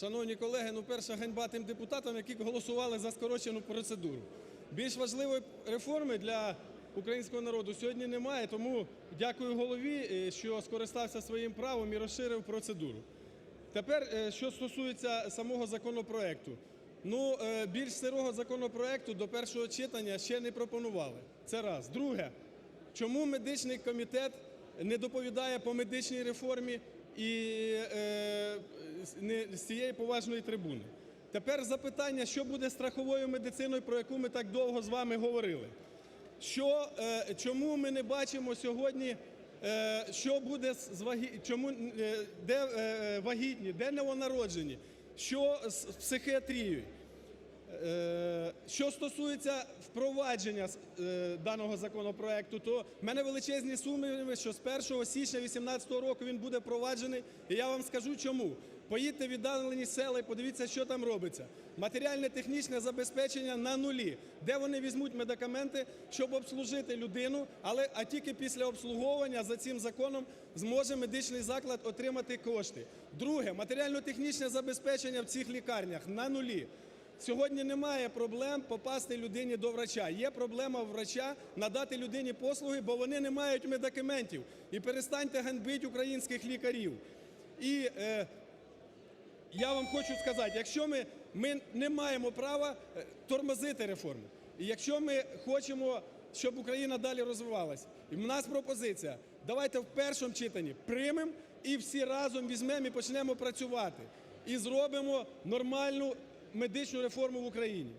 Шановні колеги, ну перша ганьба тим депутатам, які голосували за скорочену процедуру. Більш важливої реформи для українського народу сьогодні немає, тому дякую голові, е, що скористався своїм правом і розширив процедуру. Тепер, е, що стосується самого законопроекту. Ну, е, більш сирого законопроекту до першого читання ще не пропонували. Це раз. Друге, чому медичний комітет не доповідає по медичній реформі і е, не з цієї поважної трибуни? Тепер запитання, що буде з страховою медициною, про яку ми так довго з вами говорили. Що, е, чому ми не бачимо сьогодні, е, що буде з вагі... чому, де вагітні, де новонароджені, що з психіатрією? Що стосується впровадження е, даного законопроекту, то в мене величезні сумніви, що з 1 січня 2018 року він буде впроваджений. І я вам скажу чому. Поїдьте в віддалені села і подивіться, що там робиться. Матеріальне технічне забезпечення на нулі. Де вони візьмуть медикаменти, щоб обслужити людину, але а тільки після обслуговування за цим законом зможе медичний заклад отримати кошти. Друге, матеріально-технічне забезпечення в цих лікарнях на нулі. Сьогодні немає проблем попасти людині до врача. Є проблема врача надати людині послуги, бо вони не мають медикаментів. І перестаньте ганьбити українських лікарів. І е, я вам хочу сказати, якщо ми, ми не маємо права е, тормозити реформу, і якщо ми хочемо, щоб Україна далі розвивалась, і в нас пропозиція, давайте в першому читанні приймемо і всі разом візьмемо і почнемо працювати. І зробимо нормальну медичну реформу в Україні.